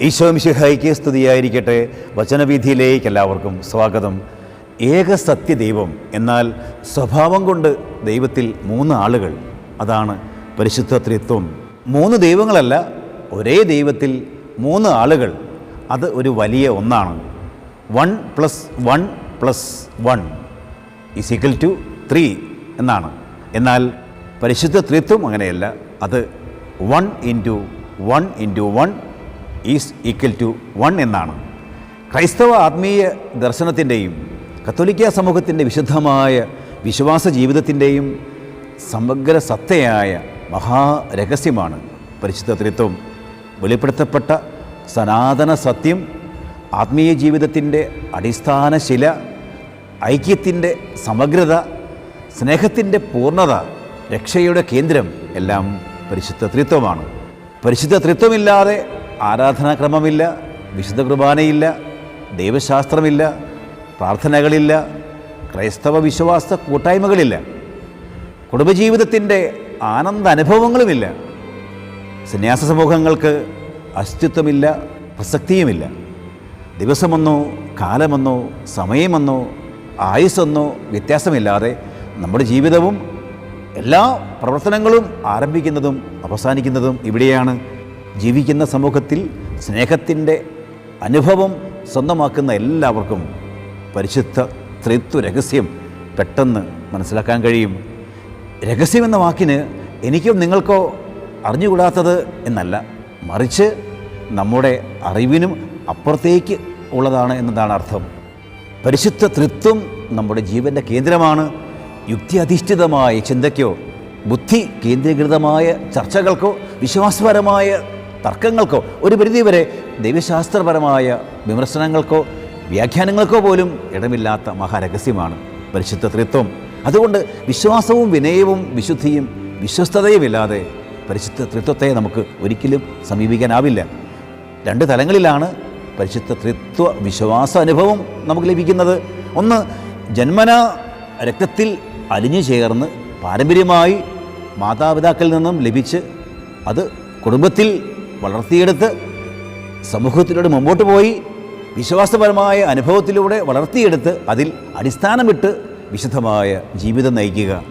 ഈശോമിഷിഹായിക്ക് സ്തുതിയായിരിക്കട്ടെ. വചനവീതിയിലേക്ക് എല്ലാവർക്കും സ്വാഗതം. ഏക സത്യദൈവം എന്നാൽ സ്വഭാവം കൊണ്ട് ദൈവത്തിൽ മൂന്ന് ആളുകൾ. അതാണ് പരിശുദ്ധ ത്രിത്വം. മൂന്ന് ദൈവങ്ങളല്ല ഒരേ ദൈവത്തിൽ മൂന്ന് ആളുകൾ. അത് ഒരു വലിയ ഒന്നാണ്. One plus one plus one is equal to three എന്നാണ്. എന്നാൽ പരിശുദ്ധ ത്രിത്വം അങ്ങനെയല്ല. അത് one into one into one is equal to one എന്നാണ്. ക്രൈസ്തവ ആത്മീയ ദർശനത്തിന്റെയും കത്തോലിക്ക സമൂഹത്തിന്റെ വിശുദ്ധമായ വിശ്വാസ ജീവിതത്തിന്റെയും സമഗ്ര സത്തയായ മഹാരഹസ്യമാണ് പരിശുദ്ധ ത്രിത്വം. വെളിപ്പെടുത്തപ്പെട്ട സനാതന സത്യം ആത്മീയ ജീവിതത്തിന്റെ അടിസ്ഥാന ശില ഐക്യത്തിന്റെ സമഗ്രത സ്നേഹത്തിന്റെ പൂർണത രക്ഷയുടെ കേന്ദ്രം എല്ലാം പരിശുദ്ധ ത്രിത്വമാണ്. പരിശുദ്ധ ത്രിത്വമില്ലാതെ ആരാധനാക്രമമില്ല വിശുദ്ധ കുർബാനയില്ല ദൈവശാസ്ത്രമില്ല പ്രാർത്ഥനകളില്ല ക്രൈസ്തവ വിശ്വാസ കൂട്ടായ്മകളില്ല കുടുംബജീവിതത്തിന്റെ ആനന്ദ അനുഭവങ്ങളുമില്ല സന്യാസ സമൂഹങ്ങൾക്ക് അസ്തിത്വമില്ല പ്രസക്തിയുമില്ല. ദിവസമെന്നോ കാലമെന്നോ സമയമെന്നോ ആയുസ്സെന്നോ വ്യത്യാസമില്ലാതെ നമ്മുടെ ജീവിതവും എല്ലാ പ്രവർത്തനങ്ങളും ആരംഭിക്കുന്നതും അവസാനിക്കുന്നതും ഇവിടെയാണ് ജീവിക്കുന്ന സമൂഹത്തിൽ സ്നേഹത്തിന്റെ അനുഭവം സ്വന്തമാക്കുന്ന എല്ലാവർക്കും പരിശുദ്ധ ത്രിത്വ രഹസ്യം പെട്ടെന്ന് മനസ്സിലാക്കാൻ കഴിയും. രഹസ്യമെന്ന വാക്കിന് എനിക്കോ നിങ്ങൾക്കോ അറിഞ്ഞുകൂടാത്തത് എന്നല്ല. മറിച്ച് നമ്മുടെ അറിവിനും അപ്പുറത്തേക്ക് ഉള്ളതാണ് എന്നതാണ് അർത്ഥം. പരിശുദ്ധ തൃത്വം നമ്മുടെ ജീവന്റെ കേന്ദ്രമാണ്. യുക്തി അധിഷ്ഠിതമായ ചിന്തയ്ക്കോ ബുദ്ധി കേന്ദ്രീകൃതമായ ചർച്ചകൾക്കോ വിശ്വാസപരമായ തർക്കങ്ങൾക്കോ ഒരു പരിധിവരെ ദൈവശാസ്ത്രപരമായ വിമർശനങ്ങൾക്കോ വ്യാഖ്യാനങ്ങൾക്കോ പോലും ഇടമില്ലാത്ത മഹാരഹസ്യമാണ് പരിശുദ്ധ ത്രിത്വം. അതുകൊണ്ട് വിശ്വാസവും വിനയവും വിശുദ്ധിയും വിശ്വസ്തതയുമില്ലാതെ പരിശുദ്ധ ത്രിത്വത്തെ നമുക്ക് ഒരിക്കലും സമീപിക്കാനാവില്ല. രണ്ട് തലങ്ങളിലാണ് പരിശുദ്ധ ത്രിത്വ വിശ്വാസ അനുഭവം നമുക്ക് ലഭിക്കുന്നത്. ഒന്ന് ജന്മന രക്തത്തിൽ അലിഞ്ഞു ചേർന്ന് പാരമ്പര്യമായി മാതാപിതാക്കളിൽ നിന്നും ലഭിച്ച് അത് കുടുംബത്തിൽ വളർത്തിയെടുത്ത് സമൂഹത്തിലൂടെ മുമ്പോട്ട് പോയി വിശ്വാസപരമായ അനുഭവത്തിലൂടെ വളർത്തിയെടുത്ത് അതിൽ അടിസ്ഥാനമിട്ട് വിശുദ്ധമായ ജീവിതം നയിക്കുക.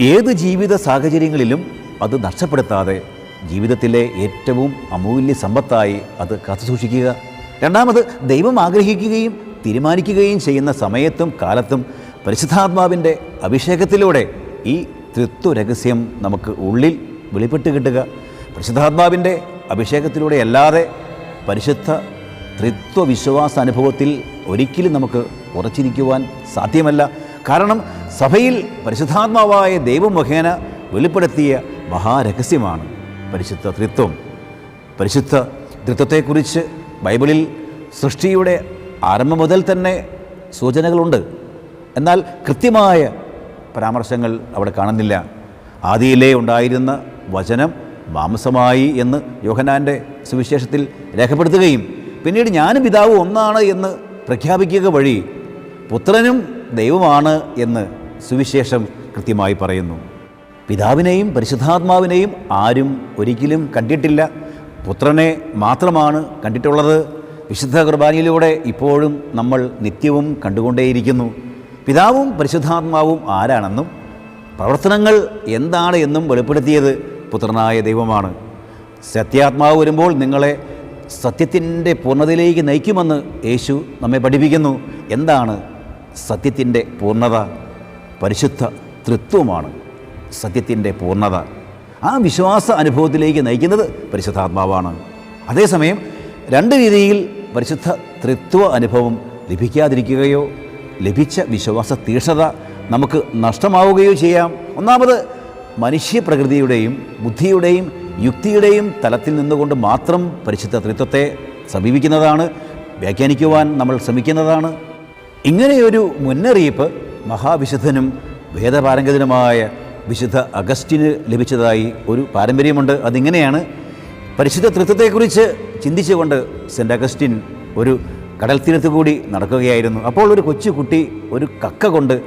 ഏത് ജീവിത സാഹചര്യങ്ങളിലും അത് നഷ്ടപ്പെടുത്താതെ ജീവിതത്തിലെ ഏറ്റവും അമൂല്യ സമ്പത്തായി അത് കാത്തുസൂക്ഷിക്കുക രണ്ടാമത് ദൈവം ആഗ്രഹിക്കുകയും തീരുമാനിക്കുകയും ചെയ്യുന്ന സമയത്തും കാലത്തും പരിശുദ്ധാത്മാവിന്റെ അഭിഷേകത്തിലൂടെ ഈ തൃത്വ രഹസ്യം നമുക്ക് ഉള്ളിൽ വെളിപ്പെട്ട് കിട്ടുക. പരിശുദ്ധാത്മാവിന്റെ അഭിഷേകത്തിലൂടെ അല്ലാതെ പരിശുദ്ധ ത്രിത്വ വിശ്വാസ അനുഭവത്തിൽ ഒരിക്കലും നമുക്ക് ഉറച്ചിരിക്കുവാൻ സാധ്യമല്ല. കാരണം സഭയിൽ പരിശുദ്ധാത്മാവായ ദൈവം മുഖേന വെളിപ്പെടുത്തിയ മഹാരഹസ്യമാണ് പരിശുദ്ധ ത്രിത്വം. പരിശുദ്ധ ത്രിത്വത്തെക്കുറിച്ച് ബൈബിളിൽ സൃഷ്ടിയുടെ ആരംഭം മുതൽ തന്നെ സൂചനകളുണ്ട്. എന്നാൽ കൃത്യമായ പരാമർശങ്ങൾ അവിടെ കാണുന്നില്ല. ആദിയിലേ ഉണ്ടായിരുന്ന വചനം മാംസമായി എന്ന് യോഹനാന്റെ സുവിശേഷത്തിൽ രേഖപ്പെടുത്തുകയും പിന്നീട് ഞാനും പിതാവ് ഒന്നാണ് എന്ന് പ്രഖ്യാപിക്കുക വഴി പുത്രനും ദൈവമാണ് എന്ന് സുവിശേഷം കൃത്യമായി പറയുന്നു. പിതാവിനെയും പരിശുദ്ധാത്മാവിനെയും ആരും ഒരിക്കലും കണ്ടിട്ടില്ല. പുത്രനെ മാത്രമാണ് കണ്ടിട്ടുള്ളത്. വിശുദ്ധ കുർബാനയിലൂടെ ഇപ്പോഴും നമ്മൾ നിത്യവും കണ്ടുകൊണ്ടേയിരിക്കുന്നു. പിതാവും പരിശുദ്ധാത്മാവും ആരാണെന്നും പ്രവർത്തനങ്ങൾ എന്താണ് എന്നും വെളിപ്പെടുത്തിയത് പുത്രനായ ദൈവമാണ്. സത്യാത്മാവ് വരുമ്പോൾ നിങ്ങളെ സത്യത്തിന്റെ പൂർണതയിലേക്ക് നയിക്കുമെന്ന് യേശു നമ്മെ പഠിപ്പിക്കുന്നു. എന്താണ് സത്യത്തിന്റെ പൂർണത? പരിശുദ്ധ തൃത്വമാണ് സത്യത്തിന്റെ പൂർണത. ആ വിശ്വാസ അനുഭവത്തിലേക്ക് നയിക്കുന്നത് പരിശുദ്ധാത്മാവാണ്. അതേസമയം രണ്ട് രീതിയിൽ പരിശുദ്ധ തൃത്വ അനുഭവം ലഭിക്കാതിരിക്കുകയോ ലഭിച്ച വിശ്വാസ തീക്ഷ്ണത നമുക്ക് നഷ്ടമാവുകയോ ചെയ്യാം. ഒന്നാമത് മനുഷ്യപ്രകൃതിയുടെയും ബുദ്ധിയുടെയും യുക്തിയുടെയും തലത്തിൽ നിന്നുകൊണ്ട് മാത്രം പരിശുദ്ധ ത്രിത്വത്തെ സമീപിക്കുന്നതാണ് വ്യാഖ്യാനിക്കുവാൻ നമ്മൾ ശ്രമിക്കുന്നതാണ്. ഇങ്ങനെയൊരു മുന്നറിയിപ്പ് മഹാവിശുദ്ധനും വേദപാരംഗതനുമായ വിശുദ്ധ അഗസ്റ്റിന് ലഭിച്ചതായി ഒരു പാരമ്പര്യമുണ്ട്. അതിങ്ങനെയാണ് പരിശുദ്ധ തൃത്വത്തെക്കുറിച്ച് ചിന്തിച്ചുകൊണ്ട് സെന്റ് അഗസ്റ്റിൻ ഒരു കടൽ തീരത്ത് കൂടി നടക്കുകയായിരുന്നു. അപ്പോൾ ഒരു കൊച്ചു കുട്ടി ഒരു കക്ക കൊണ്ട്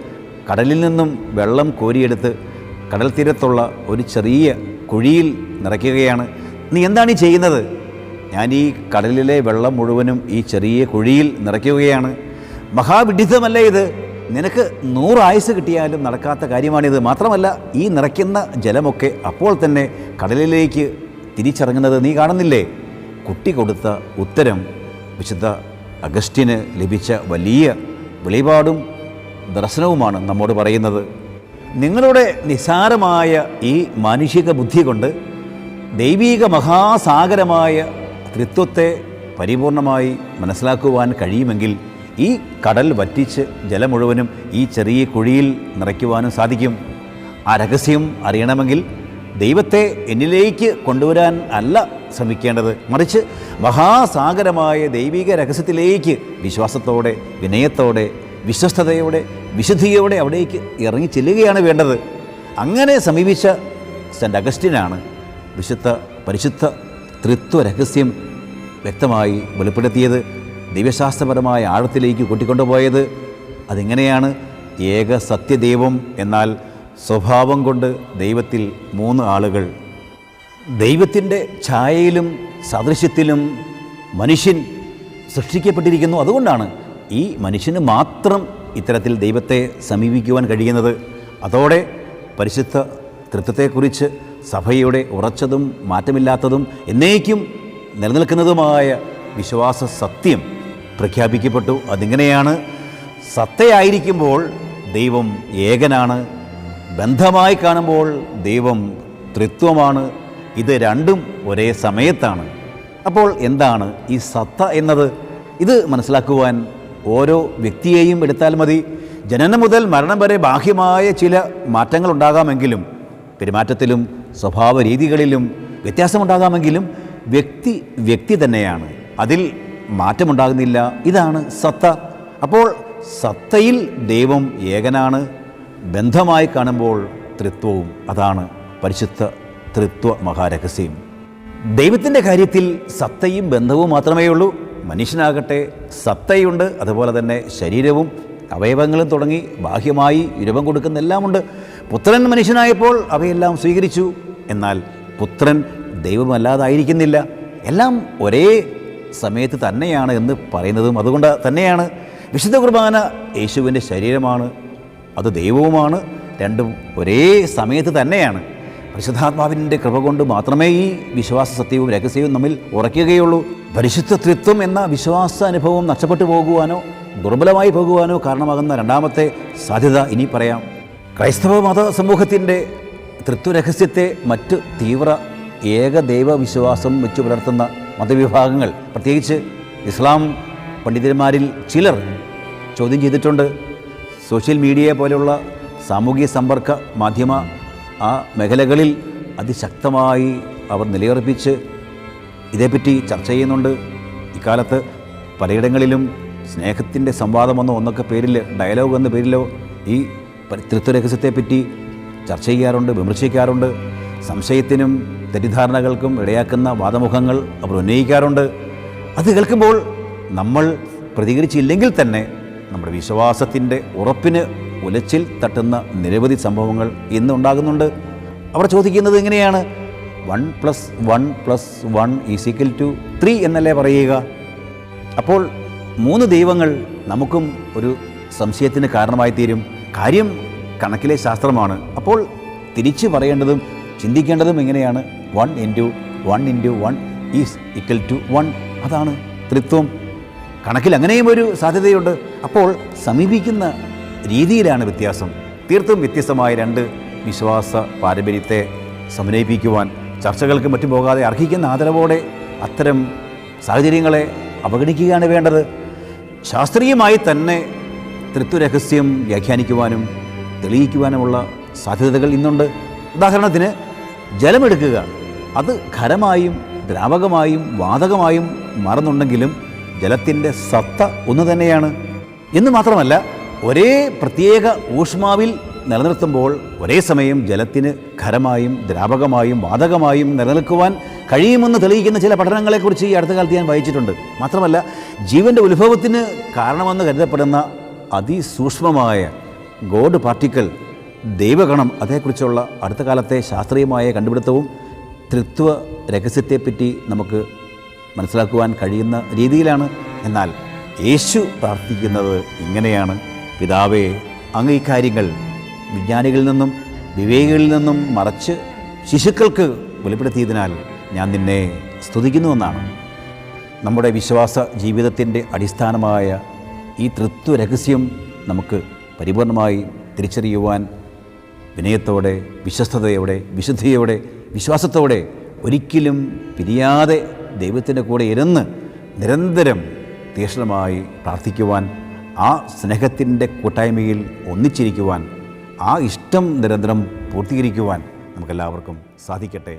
കടലിൽ നിന്നും വെള്ളം കോരിയെടുത്ത് കടൽ തീരത്തുള്ള ഒരു ചെറിയ കുഴിയിൽ നിറയ്ക്കുകയാണ്. നീ എന്താണ് ഈ ചെയ്യുന്നത്? ഞാൻ ഈ കടലിലെ വെള്ളം മുഴുവനും ഈ ചെറിയ കുഴിയിൽ നിറയ്ക്കുകയാണ്. മഹാവിഡിതമല്ല ഇത്? നിനക്ക് നൂറായുസ് കിട്ടിയാലും നടക്കാത്ത കാര്യമാണിത്. മാത്രമല്ല ഈ നിറയ്ക്കുന്ന ജലമൊക്കെ അപ്പോൾ തന്നെ കടലിലേക്ക് തിരിച്ചിറങ്ങുന്നത് നീ കാണുന്നില്ലേ? കുട്ടി കൊടുത്ത ഉത്തരം വിശുദ്ധ അഗസ്റ്റിന് ലഭിച്ച വലിയ വെളിപാടും ദർശനവുമാണ് നമ്മോട് പറയുന്നത്. നിങ്ങളുടെ നിസാരമായ ഈ മാനുഷിക ബുദ്ധി കൊണ്ട് ദൈവീക മഹാസാഗരമായ ത്രിത്വത്തെ പരിപൂർണമായി മനസ്സിലാക്കുവാൻ കഴിയുമെങ്കിൽ ഈ കടൽ വറ്റിച്ച് ജലം മുഴുവനും ഈ ചെറിയ കുഴിയിൽ നിറയ്ക്കുവാനും സാധിക്കും. ആ രഹസ്യം അറിയണമെങ്കിൽ ദൈവത്തെ എന്നിലേക്ക് കൊണ്ടുവരാൻ അല്ല ശ്രമിക്കേണ്ടത്. മറിച്ച് മഹാസാഗരമായ ദൈവിക രഹസ്യത്തിലേക്ക് വിശ്വാസത്തോടെ വിനയത്തോടെ വിശ്വസ്തയോടെ വിശുദ്ധിയോടെ അവിടേക്ക് ഇറങ്ങി ചെല്ലുകയാണ് വേണ്ടത്. അങ്ങനെ സമീപിച്ച സെന്റ് അഗസ്റ്റിനാണ് വിശുദ്ധ പരിശുദ്ധ തൃത്വ രഹസ്യം വ്യക്തമായി വെളിപ്പെടുത്തിയത്. ദിവ്യശാസ്ത്രപരമായ ആഴത്തിലേക്ക് കൂട്ടിക്കൊണ്ടുപോയത്. അതിങ്ങനെയാണ്? ഏക സത്യദൈവം എന്നാൽ സ്വഭാവം കൊണ്ട് ദൈവത്തിൽ മൂന്ന് ആളുകൾ. ദൈവത്തിന്റെ ഛായയിലും സദൃശ്യത്തിലും മനുഷ്യൻ സൃഷ്ടിക്കപ്പെട്ടിരിക്കുന്നു. അതുകൊണ്ടാണ് ഈ മനുഷ്യന് മാത്രം ഇത്തരത്തിൽ ദൈവത്തെ സമീപിക്കുവാൻ കഴിയുന്നത്. അതോടെ പരിശുദ്ധ തൃത്വത്തെക്കുറിച്ച് സഭയുടെ ഉറച്ചതും മാറ്റമില്ലാത്തതും എന്നേക്കും നിലനിൽക്കുന്നതുമായ വിശ്വാസ സത്യം പ്രഖ്യാപിക്കപ്പെട്ടു. അതിങ്ങനെയാണ് സത്തയായിരിക്കുമ്പോൾ ദൈവം ഏകനാണ്. ബന്ധമായി കാണുമ്പോൾ ദൈവം ത്രിത്വമാണ്. ഇത് രണ്ടും ഒരേ സമയത്താണ്. അപ്പോൾ എന്താണ് ഈ സത്ത എന്നത്? ഇത് മനസ്സിലാക്കുവാൻ ഓരോ വ്യക്തിയെയും എടുത്താൽ മതി. ജനനം മുതൽ മരണം വരെ ബാഹ്യമായ ചില മാറ്റങ്ങൾ ഉണ്ടാകാമെങ്കിലും പെരുമാറ്റത്തിലും സ്വഭാവ രീതികളിലും വ്യത്യാസമുണ്ടാകാമെങ്കിലും വ്യക്തി വ്യക്തി തന്നെയാണ്. അതിൽ മാറ്റമുണ്ടാകുന്നില്ല. ഇതാണ് സത്ത. അപ്പോൾ സത്തയിൽ ദൈവം ഏകനാണ്. ബന്ധമായി കാണുമ്പോൾ ത്രിത്വവും അതാണ്. പരിശുദ്ധ ത്രിത്വ മഹാരഹസ്യം ദൈവത്തിന്റെ കാര്യത്തിൽ സത്തയും ബന്ധവും മാത്രമേ ഉള്ളൂ മനുഷ്യനാകട്ടെ സത്തയുണ്ട് അതുപോലെ തന്നെ ശരീരവും അവയവങ്ങളും തുടങ്ങി ബാഹ്യമായി രൂപം കൊടുക്കുന്ന എല്ലാമുണ്ട്. പുത്രൻ മനുഷ്യനായപ്പോൾ അവയെല്ലാം സ്വീകരിച്ചു. എന്നാൽ പുത്രൻ ദൈവമല്ലാതായിരിക്കുന്നില്ല. എല്ലാം ഒരേ സമയത്ത് തന്നെയാണ് എന്ന് പറയുന്നതും അതുകൊണ്ട് തന്നെയാണ്. വിശുദ്ധ കുർബാന യേശുവിന്റെ ശരീരമാണ് അത് ദൈവവുമാണ് രണ്ടും ഒരേ സമയത്ത് തന്നെയാണ്. പരിശുദ്ധാത്മാവിന്റെ കൃപ കൊണ്ട് മാത്രമേ ഈ വിശ്വാസ സത്യവും രഹസ്യവും നമ്മിൽ ഉറയ്ക്കുകയുള്ളൂ. പരിശുദ്ധ ത്രിത്വം എന്ന വിശ്വാസ അനുഭവം നഷ്ടപ്പെട്ടു പോകുവാനോ ദുർബലമായി പോകുവാനോ കാരണമാകുന്ന രണ്ടാമത്തെ സാധ്യത ഇനി പറയാം. ക്രൈസ്തവ മത സമൂഹത്തിന്റെ തൃത്വരഹസ്യത്തെ മറ്റ് തീവ്ര ഏകദൈവ വിശ്വാസം വെച്ചു പുലർത്തുന്ന മതവിഭാഗങ്ങൾ പ്രത്യേകിച്ച് ഇസ്ലാം പണ്ഡിതന്മാരിൽ ചിലർ ചോദ്യം ചെയ്തിട്ടുണ്ട്. സോഷ്യൽ മീഡിയ പോലെയുള്ള സാമൂഹിക സമ്പർക്ക മാധ്യമ ആ മേഖലകളിൽ അതിശക്തമായി അവർ നിലയുറപ്പിച്ച് ഇതേപ്പറ്റി ചർച്ച ചെയ്യുന്നുണ്ട്. ഇക്കാലത്ത് പലയിടങ്ങളിലും സ്നേഹത്തിന്റെ സംവാദമെന്നോ ഒന്നൊക്കെ പേരിൽ ഡയലോഗ് എന്ന പേരിലോ ഈ തൃത്വരഹസ്യത്തെപ്പറ്റി ചർച്ച ചെയ്യാറുണ്ട് വിമർശിക്കാറുണ്ട്. സംശയത്തിനും തെറ്റിദ്ധാരണകൾക്കും ഇടയാക്കുന്ന വാദമുഖങ്ങൾ അവർ ഉന്നയിക്കാറുണ്ട്. അത് കേൾക്കുമ്പോൾ നമ്മൾ പ്രതികരിച്ചില്ലെങ്കിൽ തന്നെ നമ്മുടെ വിശ്വാസത്തിന്റെ ഉറപ്പിന് ഉലച്ചിൽ തട്ടുന്ന നിരവധി സംഭവങ്ങൾ ഇന്നുണ്ടാകുന്നുണ്ട്. അവർ ചോദിക്കുന്നത് എങ്ങനെയാണ് one plus one plus one is equal to three എന്നല്ലേ പറയുക? അപ്പോൾ മൂന്ന് ദൈവങ്ങൾ നമുക്കും ഒരു സംശയത്തിന് കാരണമായി തീരും കാര്യം കണക്കിലെ ശാസ്ത്രമാണ്. അപ്പോൾ തിരിച്ചു പറയേണ്ടതും ചിന്തിക്കേണ്ടതും എങ്ങനെയാണ്? One into one into one is equal to one. അതാണ് ത്രിത്വം. കണക്കിൽ അങ്ങനെയും ഒരു സാധ്യതയുണ്ട്. അപ്പോൾ സമീപിക്കുന്ന രീതിയിലാണ് വ്യത്യാസം. തീർത്തും വ്യത്യസ്തമായ രണ്ട് വിശ്വാസ പാരമ്പര്യത്തെ സമന്വയിപ്പിക്കുവാൻ ചർച്ചകൾക്ക് മറ്റും പോകാതെ അർഹിക്കുന്ന ആദരവോടെ അത്തരം സാഹചര്യങ്ങളെ അവഗണിക്കുകയാണ് വേണ്ടത്. ശാസ്ത്രീയമായി തന്നെ തൃത്വരഹസ്യം വ്യാഖ്യാനിക്കുവാനും തെളിയിക്കുവാനുമുള്ള സാധ്യതകൾ ഇന്നുണ്ട്. ഉദാഹരണത്തിന് ജലമെടുക്കുക. അത് ഖരമായും ദ്രാവകമായും വാതകമായും മാറുന്നുണ്ടെങ്കിലും ജലത്തിന്റെ സത്ത ഒന്ന് തന്നെയാണ്. എന്ന് മാത്രമല്ല ഒരേ പ്രത്യേക ഊഷ്മാവിൽ നിലനിർത്തുമ്പോൾ ഒരേ സമയം ജലത്തിന് ഖരമായും ദ്രാവകമായും വാതകമായും നിലനിൽക്കുവാൻ കഴിയുമെന്ന് തെളിയിക്കുന്ന ചില പഠനങ്ങളെക്കുറിച്ച് ഈ അടുത്ത കാലത്ത് ഞാൻ വായിച്ചിട്ടുണ്ട്. മാത്രമല്ല ജീവന്റെ ഉത്ഭവത്തിന് കാരണമെന്ന് കരുതപ്പെടുന്ന അതിസൂക്ഷ്മമായ ഗോഡ് പാർട്ടിക്കൽ ദൈവഗണം അതേക്കുറിച്ചുള്ള അടുത്ത കാലത്തെ ശാസ്ത്രീയമായ കണ്ടുപിടുത്തവും തൃത്വ രഹസ്യത്തെപ്പറ്റി നമുക്ക് മനസ്സിലാക്കുവാൻ കഴിയുന്ന രീതിയിലാണ്. എന്നാൽ യേശു പ്രാർത്ഥിക്കുന്നത് ഇങ്ങനെയാണ്. പിതാവേ അങ്ങ് ഈ കാര്യങ്ങൾ വിജ്ഞാനികളിൽ നിന്നും വിവേകികളിൽ നിന്നും മറച്ച് ശിശുക്കൾക്ക് വെളിപ്പെടുത്തിയതിനാൽ ഞാൻ നിന്നെ സ്തുതിക്കുന്നുവെന്നാണ് നമ്മുടെ വിശ്വാസ ജീവിതത്തിന്റെ അടിസ്ഥാനമായ ഈ തൃത്വ രഹസ്യം നമുക്ക് പരിപൂർണമായി തിരിച്ചറിയുവാൻ വിനയത്തോടെ വിശ്വസ്തയോടെ വിശുദ്ധിയോടെ വിശ്വാസത്തോടെ ഒരിക്കലും പിരിയാതെ ദൈവത്തിന്റെ കൂടെ ഇരുന്ന് നിരന്തരം തീക്ഷ്ണമായി പ്രാർത്ഥിക്കുവാൻ ആ സ്നേഹത്തിന്റെ കൂട്ടായ്മയിൽ ഒന്നിച്ചിരിക്കുവാൻ ആ ഇഷ്ടം നിരന്തരം പൂർത്തീകരിക്കുവാൻ നമുക്കെല്ലാവർക്കും സാധിക്കട്ടെ.